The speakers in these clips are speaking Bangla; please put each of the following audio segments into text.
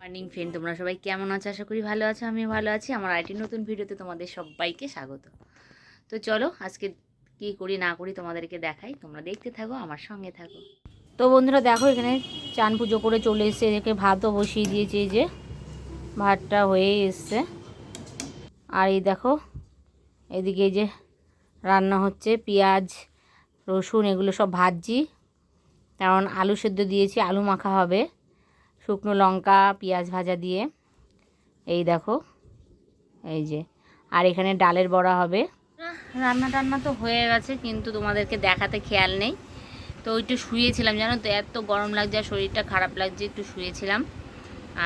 মর্নিং ফ্রেন্ড তোমরা সবাই কেমন আছো? আশা করি ভালো আছো, আমিও ভালো আছি। আমার আইটি নতুন ভিডিওতে তোমাদের সবাইকে স্বাগত। তো চলো, আজকে কি করি, না করি তোমাদেরকে দেখাই। তোমরা দেখতে থাকো, আমার সঙ্গে থাকো। তো বন্ধুরা, দেখো, এখানে চান পুজো করে চলে এসছে। এদেরকে ভাতও বসিয়ে দিয়েছে যে ভাতটা হয়ে এসছে। আর এই দেখো এদিকে যে রান্না হচ্ছে, পেঁয়াজ, রসুন, এগুলো সব ভাজছি। কারণ আলু সেদ্ধ দিয়েছি, আলু মাখা হবে। শুকনো লঙ্কা, পেঁয়াজ ভাজা দিয়ে। এই দেখো, এই যে। আর এখানে ডালের বড়া হবে। রান্না টান্না তো হয়ে গেছে, কিন্তু তোমাদেরকে দেখাতে খেয়াল নেই। তো একটু শুয়েছিলাম, জানো তো? এত গরম লাগছে, আর শরীরটা খারাপ লাগছে, একটু শুয়েছিলাম।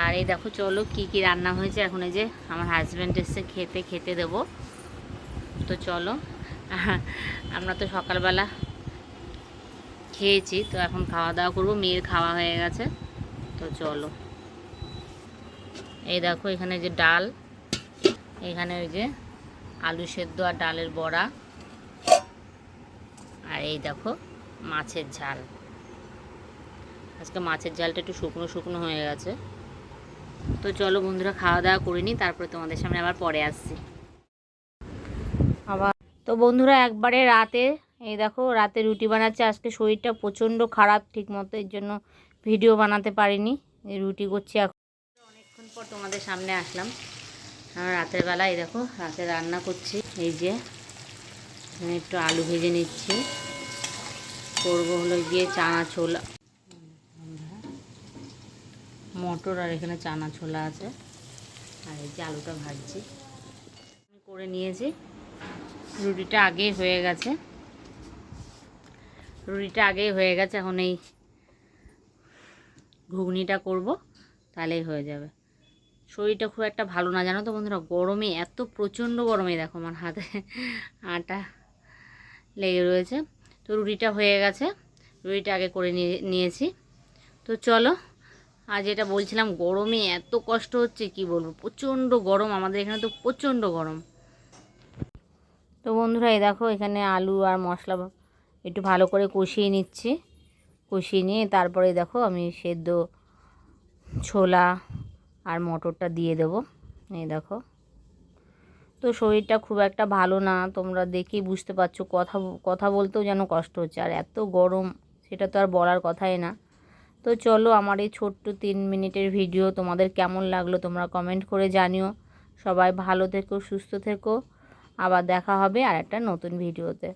আর এই দেখো, চলো কি কি রান্না হয়েছে। এখন এই যে আমার হাজব্যান্ড এসছে, খেতে খেতে দেবো। তো চলো। আমরা তো সকালবেলা খেয়েছি, তো এখন খাওয়া দাওয়া করব। মেয়ের খাওয়া হয়ে গেছে, তো চলো। এই দেখো এখানে যে ডাল, এখানে ওই যে আলু সেদ্ধ আর ডালের বড়া। আর এই দেখো মাছের ঝাল। আজকে মাছের ঝালটা একটু শুকনো শুকনো হয়ে গেছে। তো চলো বন্ধুরা, খাওয়া দাওয়া করে নিই, তারপরে তোমাদের সামনে আবার পরে আসছি। আবার তো বন্ধুরা, একবারে রাতে, এই দেখো, রাতে রুটি বানাচ্ছে। আজকে শরীরটা প্রচণ্ড খারাপ ঠিক মতো এর জন্য ভিডিও বানাতে পারিনি। রুটি করছি এখন। অনেকক্ষণ পর তোমাদের সামনে আসলাম। রাতের বেলা, এই দেখো, রাতে রান্না করছি। এই যে একটু আলু ভেজে নিচ্ছি। করব হলো গিয়ে চানা ছোলা মটর আর এখানে চানা ছোলা আছে। আর এই যে আলুটা ভাজছি। করে নিয়েছি। রুটিটা আগেই হয়ে গেছে। রুটিটা আগেই হয়ে গেছে, এখন এই ঘুগনিটা করব, তাহলেই হয়ে যাবে। শরীরটা খুব একটা ভালো না, জানো তো বন্ধুরা, গরমে এত প্রচণ্ড গরমে দেখো আমার হাতে আটা লেগে রয়েছে। তো রুটিটা হয়ে গেছে, রুটিটা আগে করে নিয়ে, নিয়েছি। তো চলো, আজ এটা বলছিলাম, গরমে এত কষ্ট হচ্ছে, কি বলব, প্রচণ্ড গরম, আমাদের এখানে তো প্রচণ্ড গরম। তো বন্ধুরা, এই দেখো এখানে আলু আর মশলা একটু ভালো করে কষিয়ে নিচ্ছি। কষিয়ে নিয়ে তারপরে দেখো আমি সেদ্ধ ছোলা আর মটরটা দিয়ে দেবো। এই দেখো। তো শরীরটা খুব একটা ভালো না, তোমরা দেখেই বুঝতে পারছ কথা কথা বলতেও যেন কষ্ট হচ্ছে। আর এত গরম, সেটা তো আর বলার কথাই না। তো চলো আমার এই ছোট্ট তিন মিনিটের ভিডিও তোমাদের কেমন লাগল তোমরা কমেন্ট করে জানিও। সবাই ভালো থেকো, সুস্থ থেকো। আবার দেখা হবে আর একটা নতুন ভিডিওতে।